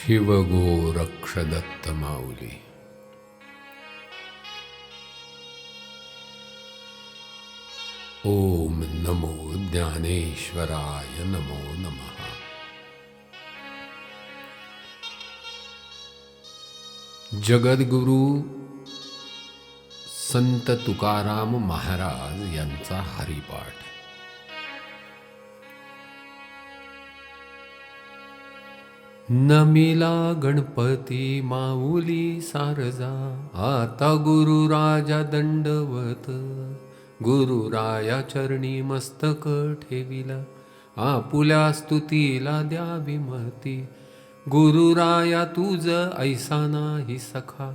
शिवगो रक्ष दत्त माऊली ओम नमो ज्ञानेश्वराय नमो नमः। जगद्गुरु संत तुकाराम महाराज यांचा हरिपाठ नमिला गणपती माऊली सारजा आता गुरु राजा दंडवत. गुरुराया चरणी मस्तक ठेविला आपुल्या स्तुतीला द्यावी महती गुरुराया तुझ ऐसा नाही सखा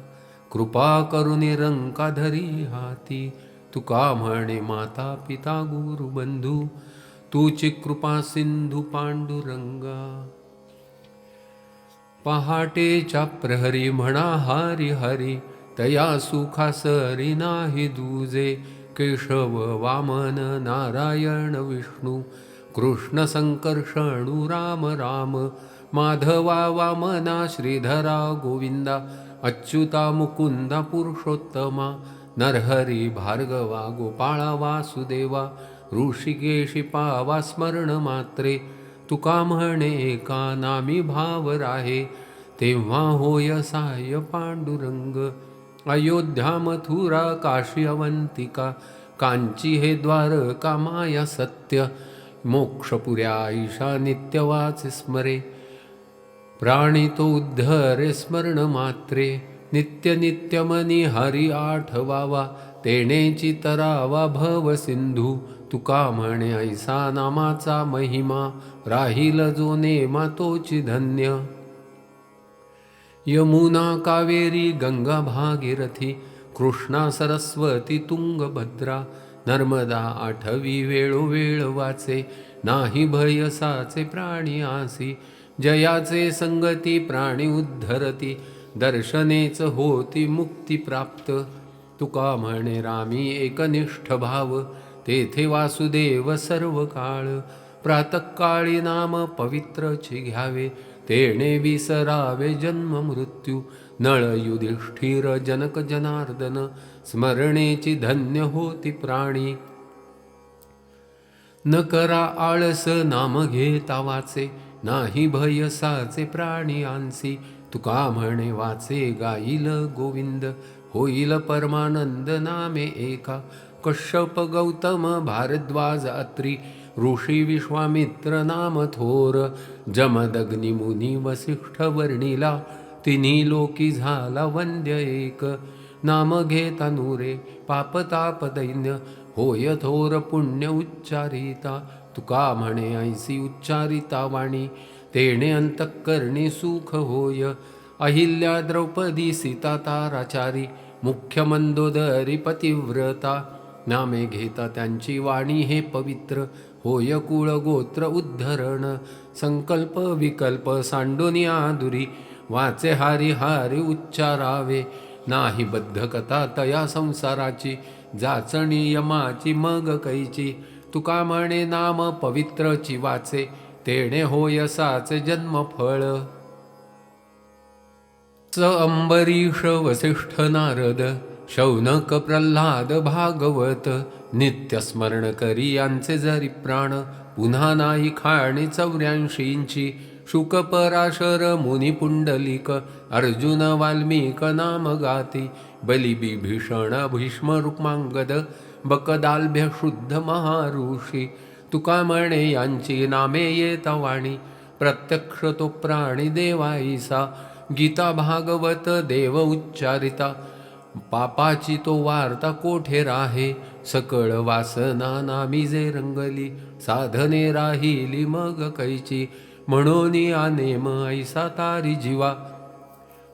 कृपा करुणी रंका धरी हाती. तुका म्हणे माता पिता गुरु बंधू तुची कृपा सिंधू पांडुरंगा. पहाटेच्या प्रहरी म्हणा हरी हरी तया सुखासरी नाही दुजे. केशव वामन नारायण विष्णू कृष्ण संकर्षणू राम राम माधवा वामना श्रीधरा गोविंदा अच्युता मुकुंदा पुरुषोत्तमा नरहरी भार्गवा गोपाळा वासुदेवा ऋषिकेशी पावा स्मरण मात्रे तुका म्हणे एका नामी भाव राहे तेव्हा होय साय पांडुरंग अयोध्या मथुरा काशी अवंतिका कांची हे द्वार कामाया सत्य? मोक्षपुऱ्या ईशा नित्यवाच स्मरे. प्राणी तो उद्धरे स्मरण मात्रे. नित्य नित्यमनी हरी आठवावा तेणेची तरावा भव सिंधू. तुका म्हणे ऐसा नामाचा महिमा राहील जो नेमा तोची धन्य. यमुना कावेरी गंगा भागीरथी कृष्णा सरस्वती तुंगभद्रा नर्मदा आठवी वेळोवेळ वाचे नाही भयसाचे प्राणी आसी जयाचे संगती प्राणी उद्धरती दर्शनेच होती मुक्ती प्राप्त. तुका म्हणे रामी एकनिष्ठ भाव तेथे वासुदेव सर्व काळ प्रातकाळी नाम पवित्रची घ्यावे. तेणे विसरावे जन्म मृत्यू. नळ युधिष्ठिर जनक जनार्दन. स्मरणेची धन्य होती प्राणी. न करा आळस नाम घेता वाचे. नाही भय साचे प्राणी आंसी तुका म्हणे वाचे गाईल गोविंद. होईल परमानंद नामे एका. कश्यप गौतम भारद्वाज अत्री ऋषी विश्वामित्र नाम थोर जमदग्निमुनी वसिष्ठ वर्णिला तिन्ही लोकी झाला वंद्य एक. नाम घेता अनुरे पापताप दैन्य होय थोर पुण्य उच्चारिता. तुका म्हणे ऐसी उच्चारिता वाणी तेणे अंतकरणी सुख होय. अहिल्या द्रौपदी सीता ताराचारी मुख्य मंदोदरी पतिव्रता. नामे घेता त्यांची वाणी हे पवित्र. होय कुळ गोत्र उद्धरण. संकल्प विकल्प सांडोनी आधुरी वाचे हारी हारी उच्चारावे. नाही बद्ध कथा तया संसाराची. जाचणी यमाची मग कैची. तुका म्हणे नाम पवित्रची वाचे. तेणे होय साचे जन्मफळ. स अंबरीष वसिष्ठ नारद. शौनक प्रल्हाद भागवत नित्यस्मरण करी यांचे जरी प्राण पुन्हा नाही खाणे चौऱ्याऐंशींची शुक पराशर मुनी पुंडलिक अर्जुन वाल्मिक नाम गाती. बलिबिभीषण भीष्म रुक्मांगद बकदाल्भ्य शुद्ध महाऋषी तुका म्हणे यांची नामे येता वाणी प्रत्यक्ष तो प्राणी देवाईसा. गीता भागवत देव उच्चारिता. पापाची तो वार्ता कोठे राहे? सकळ वासना नामी जे रंगली साधने राहिली मग कैची? म्हणून आनेम ऐसा तारी जीवा.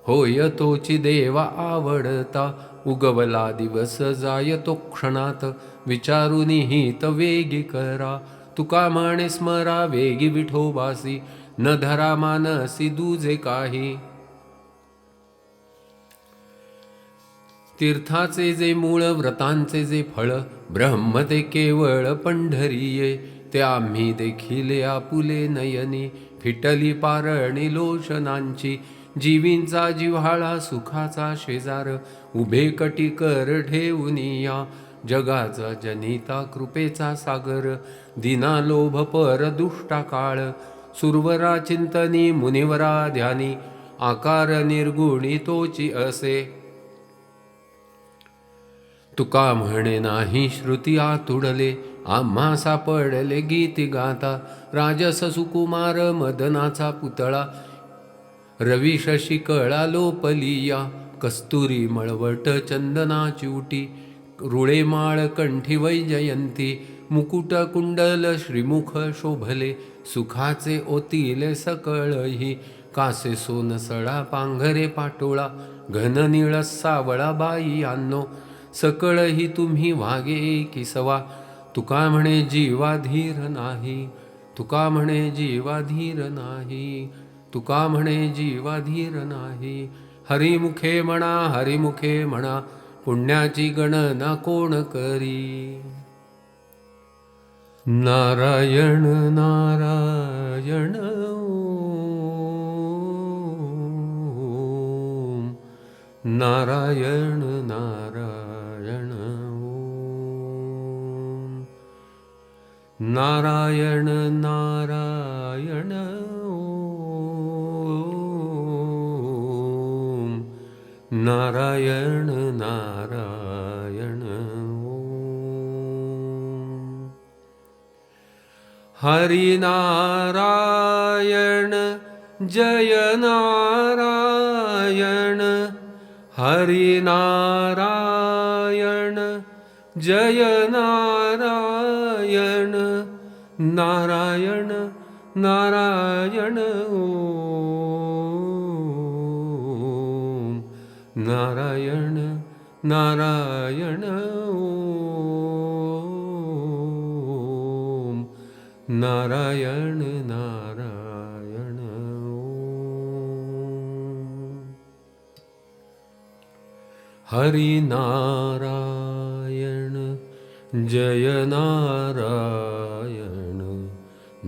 होय तोची देवा आवडता उगवला दिवस जाय तो क्षणात. विचारून हित वेगी करा तुका म्हणे स्मरा वेगी विठोबासी. न धरा मानसी दुजे काही. तीर्थाचे जे मूळ व्रतांचे जे फळ ब्रह्म ते केवळ पंढरीये ते आम्ही देखील आपुले नयनी फिटली पारणी लोशनांची जीवींचा जिव्हाळा सुखाचा शेजार उभे कटिकर ठेवूनिया जगाचा जनिता कृपेचा सागर दिना लोभ पर दुष्टा काळ सुरवरा चिंतनी मुनिवरा ध्यानी आकार निर्गुणी तोची असे तुका म्हणे नाही श्रुती आतुडले आम्हा सापडले गीती गाता राजस सुकुमार मदनाचा पुतळा. रवी शशी कळा लोपलिया कस्तुरी मळवट चंदना चिवटी. रुळे माळ कंठी वैजयंती मुकुट कुंडल श्रीमुख शोभले. सुखाचे ओतील सकळही कासे सोन सळा पांघरे पाटोळा. घन निळ सावळा बाई आणो सकळ ही तुम्ही वागे किसवा. तुका म्हणे जीवाधीर नाही तुका म्हणे जीवाधीर नाही तुका म्हणे जीवाधीर नाही. हरिमुखे म्हणा हरिमुखे म्हणा पुण्याची गणना कोण करी? नारायण नारायण नारायण नारायण नारायण ओम. नारायण नारायण ओम. हरिनारायण जय नारायण हरिनारायण जय नारायण नारायण नारायण ओम नारायण नारायण ओम नारायण नारायण ओम हरिनारायण जय नारायण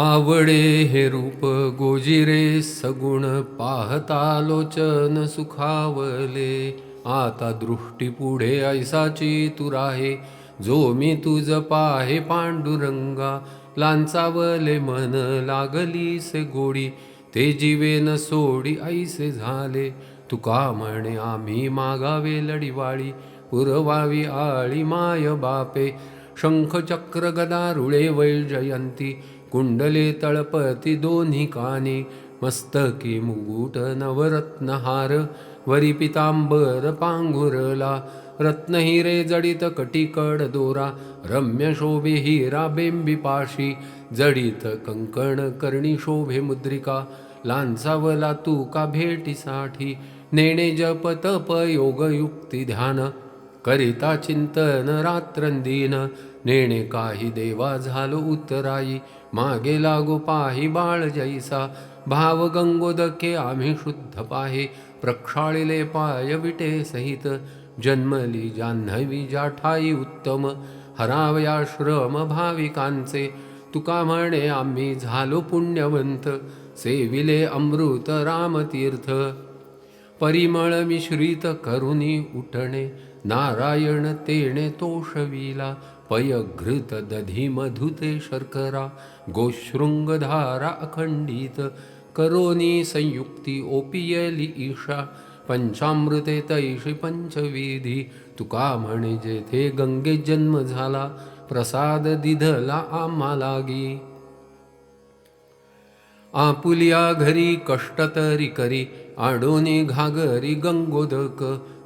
आवडे हे रूप गोजिरे सगुण पाहता लोचन सुखावले. आता दृष्टी पुढे ऐसाची तुराहे जो मी तुझ पाहे पांडुरंगा लांचावले मन लागली से गोडी. ते जीवेन सोडी ऐसे झाले. तुका म्हणे आम्ही मागावे लढीवाळी पुरवावी आळी माय बापे. शंख चक्र गदा रुळे वैजयंती कुंडले तळपती दोन्ही काने मस्तकी मुगुट नवरत्नहार वरी पितांबर पांघुरला रत्नहिरे जडित कटिकड दोरा रम्य शोभे हिरा बेंबी पाशी जडित कंकण कर्णी शोभे मुद्रिका लांचावला तू का भेटीसाठी नेणे जप तप योग युक्ती ध्यान करिता चिंतन रात्रंदीन. नेणे काही देवा झालो उत्तराई मागे लागो पाही बाळ जैसा. भाव गंगोदके आम्ही शुद्ध पाहे. प्रक्षाळिले पाय विटे सहित. जन्मली जान्हवी जाठाई उत्तम. हरावयाश्रम भाविकांचे. तुका म्हणे आम्ही झालो पुण्यवंत. सेविले अमृत रामतीर्थ. परिमळ मिश्रित करुणी उठणे. नारायण तेणे तोषविला पयघृत दधी मधुते शर्करा गोशृंगधारा अखंडित करोनी संयुक्ती ओपियली ईशा पंचामृते तैषी पंचविधी तुका म्हणे जेथे गंगे जन्म झाला प्रसाद दिधला आम्हा लागी. आपुलिया घरी कष्ट तरी करी आडोनी घागरी गंगोदक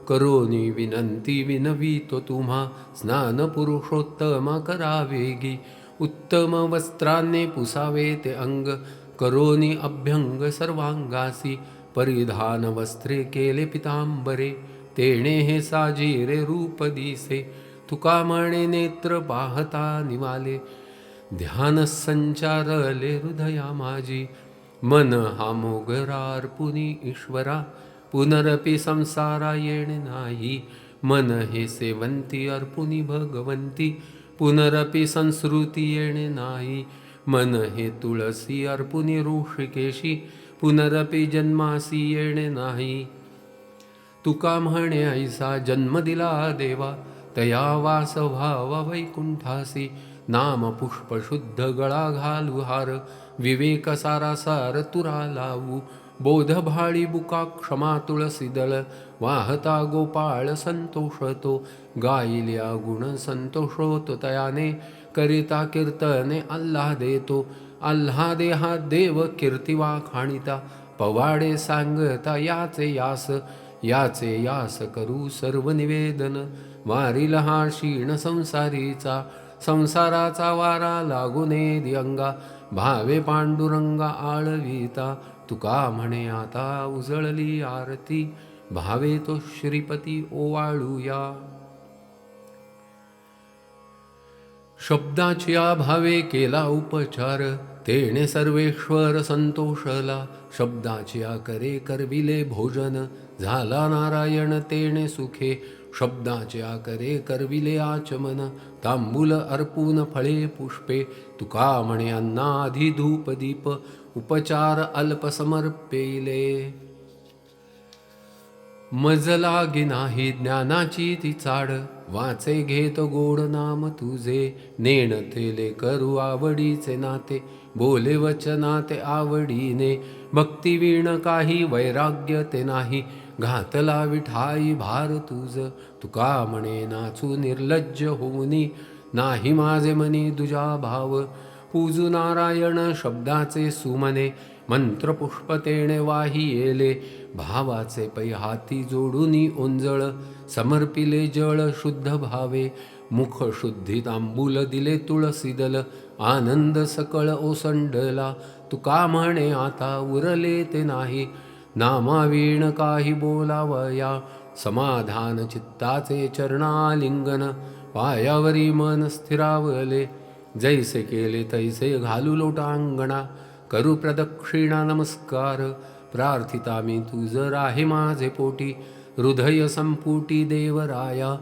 करोनी विनंती विनवितो तुम्हा स्नान पुरुषोत्तम करावेगी। उत्तम वस्त्राने पुसावे ते अंग करोनी अभ्यंग सर्वांगासी परिधान वस्त्रे केले पितांबरे तेणे हे साजिरे रूप दिसे तुका म्हणे नेत्र पाहता निवाले ध्यान संचारले हृदया माझी मन हा मोगरार पुनी ईश्वरा पुनरपि संसारा नाही. मन हे सेवंती अर्पुनी भगवंती पुनरपि संस्कृती येणे नाही. मन हे तुळसी अर्पुनी ऋषिकेशी. पुनरपि जन्मासी येणे नाही. तुका म्हणे ऐसा जन्म दिला देवा. तया वास व्हावा वैकुंठासी नाम पुष्प शुद्ध गळा घालू हार. विवेक सारा सार तुरा लावू. बोधभाळी बुका क्षमा तुळसीदळ वाहता गोपाळ संतोषतो गायिल्या गुण संतोषोतो तयाने करिता कीर्तने अल्लाह देतो आल्हादे देव कीर्तिवा खाणिता पवाडे सांगता याचे यास याचे यास करू सर्व निवेदन वारील हा क्षीण संसारीचा संसाराचा वारा लागुने दिअंगा भावे पांडुरंगा आळविता तुका म्हणे आता उजळली आरती भावे तो श्रीपती ओवाळूया. शब्दाच्या भावे केला उपचार तेणे सर्वेश्वर संतोषला. शब्दाच्या करे करविले भोजन झाला नारायण तेणे सुखे. शब्दाचे करे करविले आचमन तांबूल अर्पून फळे पुष्पे तुका म्हणे अन्नाधी धूप दीप उपचार अल्प समर्पेले मज नाही ज्ञानाची ती चाड वाचे घेत गोड नाम तुझे. नेण थेले करू आवडीचे नाते बोले वचनाते आवडीने. भक्तिवीण काही वैराग्य ते नाही घातला विठाई भार तुझ. तुका म्हणे नाचू निर्लज्ज होऊनी. नाही माझे मनी तुझा भाव. पूजू नारायण शब्दाचे सुमने. मंत्रपुष्पतेने वाही येले भावाचे पै हाती जोडूनी ओंजळ. समर्पिले जळ शुद्ध भावे. मुख शुद्धी तांबूल दिले तुळसीदल आनंद सकळ ओसंडला. तुका म्हणे आता उरले ते नाही. नामावीण काही बोलावया समाधान चित्ताचे चरणालिंगन. पायावरी मन स्थिरावले जैसे केले तैसे घालू लोटांगणा. करू प्रदक्षिणा नमस्कार प्रार्थिता मी तुझ राहे माझे पोटी. हृदय संपुटी देवराया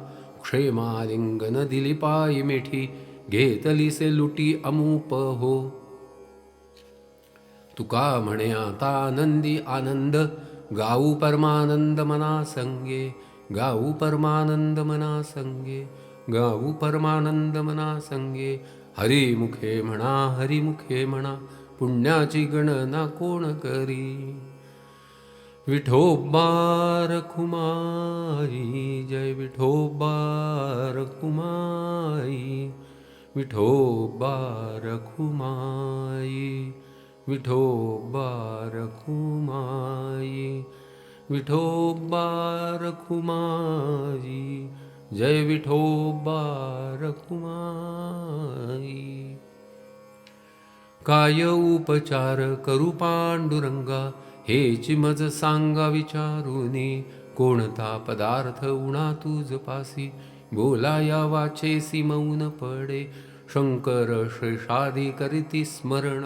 क्षेमालिंगन दिली पायी मिठी. घेतलीसे लुटी अमूप हो. तुका म्हणे आता आनंदी आनंद गाऊ परमानंद मना संगे गाऊ परमानंद मना संगे गाऊ परमानंद मना संगे हरिमुखे म्हणा हरिमुखे म्हणा पुण्याची गणना कोण करी? विठोबार कुमारी जय विठोबार कुमाई विठोबार कुमाई विठोबारखुमाई विठोबारखुमाई जय विठोबारखुमाई काय उपचार करू पांडुरंगा हे मज सांगा विचारुनी कोणता पदार्थ उणा तुझ पासी बोलाया वाचेसी मौन पडे शंकर शेषादी करीती स्मरण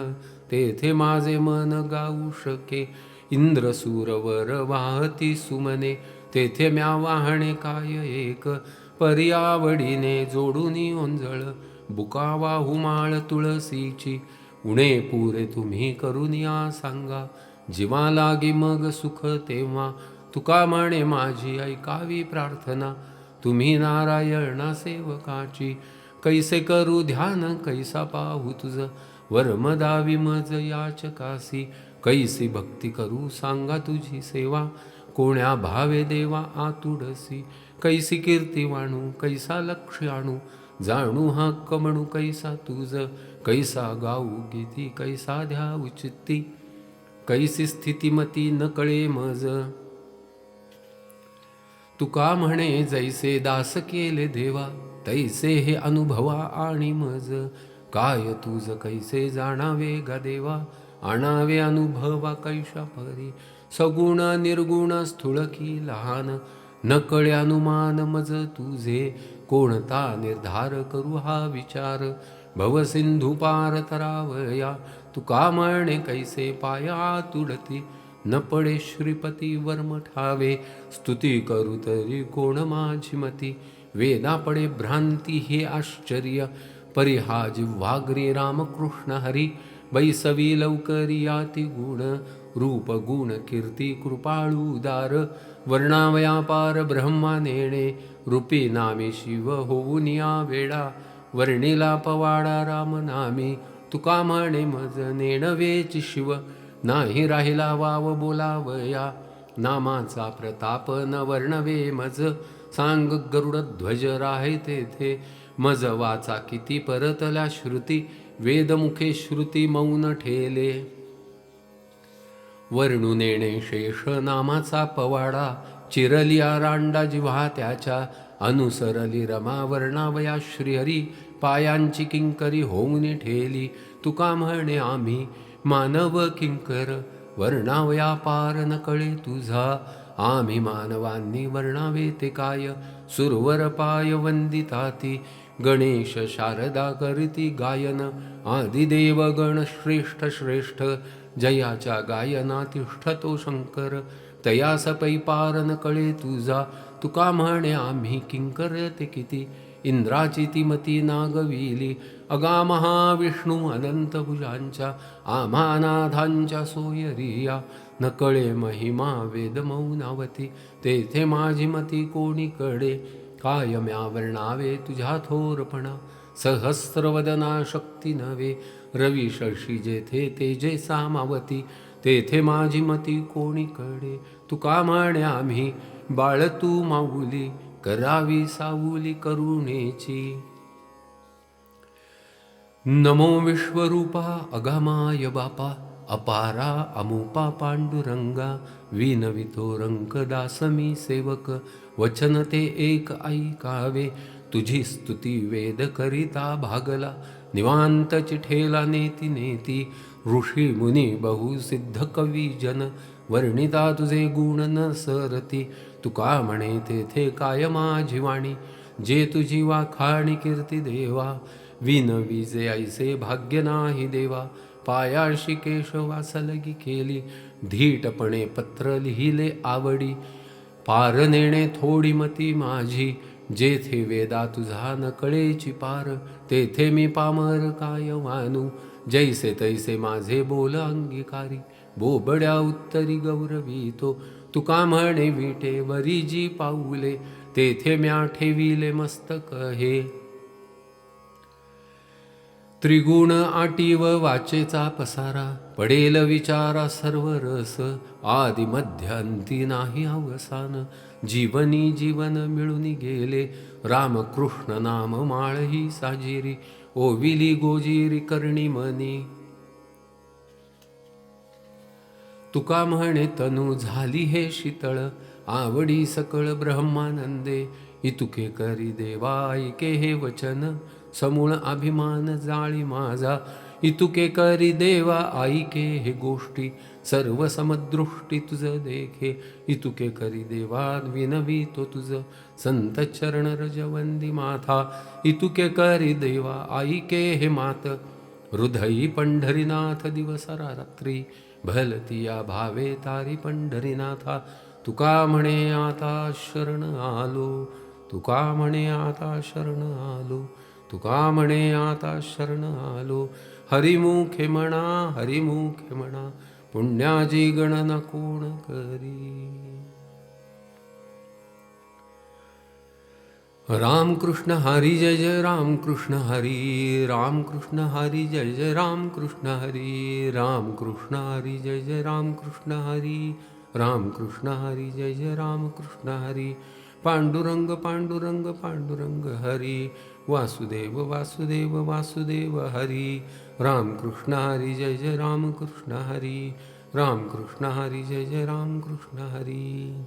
तेथे माझे मन गाऊ शके. इंद्रसूरवर वाहती सुमने तेथे म्या वाहणे काय एक? पर्यावडीने जोडून ओंजळ बुका वाहुमाळ तुळसीची. उणे पुरे तुम्ही करून या सांगा जीवा लागी मग सुख तेव्हा. तुका म्हणे माझी ऐकावी प्रार्थना तुम्ही नारायणा सेवकाची. कैसे करू ध्यान कैसा पाहू तुझं? वरमदा मज याचकासी. कैसी भक्ती करू सांगा तुझी सेवा. कोण्या भावे देवा आतुडसी कैसी कीर्ती वाणू कैसा लक्ष आणू. जाणू हा कमणू कैसा तुझ. कैसा गाऊ गीती कैसा ध्या उचित्ती कैसी स्थितिमती न कळे मज. तुका म्हणे जैसे दास केले देवा तैसे हे अनुभवा आणि मज. काय तुझ कैसे जाणावे गदेवा देवा? आणावे अनुभवा कैशा परी. सगुण निर्गुण स्थूळ की लहान? नकळे अनुमान मज तुझे. कोणता निर्धार करू हा विचार? भवसिंधू पार तरावया. तुका म्हणे कैसे पाया तुडती? न पडे श्रीपती वर्म ठावे. स्तुती करू तरी कोण माझी मती? वेदा पडे भ्रांती हे आश्चर्य. परिहा जिव्हाग्री रामकृष्ण हरी बैसवी लवकरी याती गुण रूप गुण कीर्ती कृपाळू उदार वर्णावयापार ब्रह्मा नेणे रूपी नामी शिव होऊन या वेळा वर्णिला पवाडा राम नामी तुका म्हणे मज नेणवेच शिव नाही राहिला वाव बोलावया नामाचा प्रताप न वर्णवे मज सांग गरुड ध्वज राहे तेथे मज वाचा किती परतल्या श्रुती. वेदमुखे श्रुती मौन ठेले. वर्णुनेणे शेष नामाचा पवाडा. चिरलिया रांडा जिव्हा त्याच्या. अनुसरली रमा वर्णावया श्रीहरी. पायांची किंकरी होऊन ठेली. तुका म्हणे आम्ही मानव किंकर. वर्णावया पार न कळे तुझा. आम्ही मानवांनी वर्णावे ते काय सुरवर पाय वंदिताती गणेश शारदा करीती गायन। आदिदेव गण श्रेष्ठ। श्रेष्ठ जयाच्या गायना तिष्ठतो शंकर तयास पै कळे तुझा तुका म्हणे आम्ही किंकर ते किती। इंद्राची ती मती नागविली। अगा महाविष्णू अनंत भुजांच्या आम्हा सोयरिया। न कळे महिमा वेद मौनावती तेथे माझी मती कोणीकडे? कायम्या वर्णावे तुझ्या थोरपणा सहस्रवदना शक्ती नव्हे. रवी शशी जेथे तेजे सामावती तेथे माझी मती कोणीकडे? तुका म्हणे आम्ही बाळ तू माऊली करावी साऊली करुणेची. नमो विश्वरूपा अगामाय बापा अपारा अमुपा पांडुरंगा विनवितो रंकदासमी सेवक वचन ते एक ऐकावे तुझी स्तुती वेद करिता भागला निवांत चिठेला नेती नेती ऋषी मुनी बहुसिद्ध कवी जन वर्णिता तुझे गुण न सरती तुका म्हणे तेथे काय माझी वाणी जे तुझी वाखाणी कीर्ती देवा विन विजे ऐसे भाग्य नाही देवा पायाशी केशवासलगी केली धीटपणे पत्र लिहिले आवडी. पार नेणे थोडी मती माझी जेथे वेदा तुझा न कळेची पार तेथे मी पामर काय वानू. जैसे तैसे माझे बोल अंगीकारी बोबड्या उत्तरी गौरवितो तुका म्हणे विटे वरी जी पाऊले तेथे म्या ठेविले मस्तक हे. त्रिगुण आटीव वाचेचा पसारा पडेल विचारा सर्व रस आदि मध्यांती नाही अवसान. जीवनी जीवन मिळून गेले रामकृष्ण नाम माळही साजिरी ओविली गोजिरी कर्णी मनी. तुका म्हणे तनु झाली हे शीतळ आवडी सकळ ब्रह्मानंदे इतुके करी देवा ऐके हे वचन. समूळ अभिमान जाळी माझा. इतुके करी देवा ऐके हे गोष्टी. सर्व समदृष्टी तुझ देखे. इतुके करी देवा विनवी तो तुझ. संत चरण रजवंदी माथा. इतुके करी देवा ऐके हे मात. हृदयी पंढरीनाथ दिवस रात्री. भलतिया भावे तारी पंढरीनाथा. तुका म्हणे आता शरण आलो. तुका म्हणे आता शरण आलो. तुका म्हणे आता शरण आलो. हरिमुखे म्हणा हरिमुखे म्हणा पुण्याची गणना कोण करी? राम कृष्ण हरी जय जय राम कृष्ण हरी राम कृष्ण हरी जय जय राम कृष्ण हरी राम कृष्ण हरी जय जय राम कृष्ण हरी राम कृष्ण हरी जय जय राम कृष्ण हरी, पांडुरंग पांडुरंग पांडुरंग हरी वासुदेव वासुदेव वासुदेव हरी। रामकृष्ण हरी जय जय रामकृष्ण हरी। रामकृष्ण हरी जय जय रामकृष्ण हरी।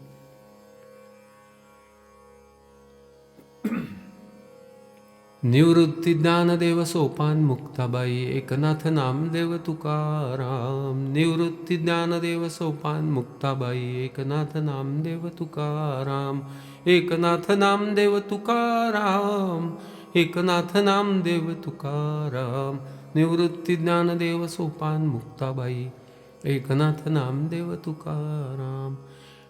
निवृत्ती ज्ञानदेव सोपान मुक्ताबाई एकनाथ नामदेव तुकाराम। निवृत्ती ज्ञानदेव सोपान मुक्ताबाई एकनाथ नामदेव तुकाराम। एकनाथ नामदेव तुकाराम। एकनाथ नामदेव तुकाराम निवृत्ती ज्ञानदेव सोपान मुक्ताबाई एकनाथ नामदेव तुकाराम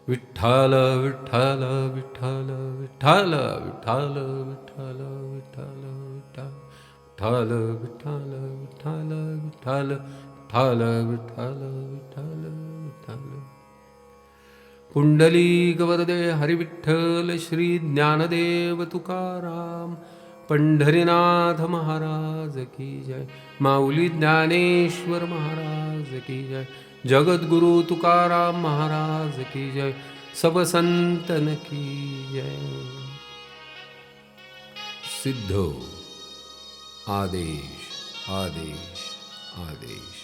विठ्ठल विठ्ठल विठ्ठल विठ्ठल विठ्ठल विठ्ठल विठ्ठल विठ्ठल विठ्ठल विठ्ठल विठ्ठल विठ्ठल विठ्ठल विठ्ठल विठ्ठल पुंडली गवरदे हरिविठ्ठल श्री ज्ञानदेव तुकाराम पंढरीनाथ महाराज की जय. माऊली ज्ञानेश्वर महाराज की जय. जगद्गुरु तुकाराम महाराज की जय. सब संतन की जय. सिद्ध. आदेश आदेश आदेश.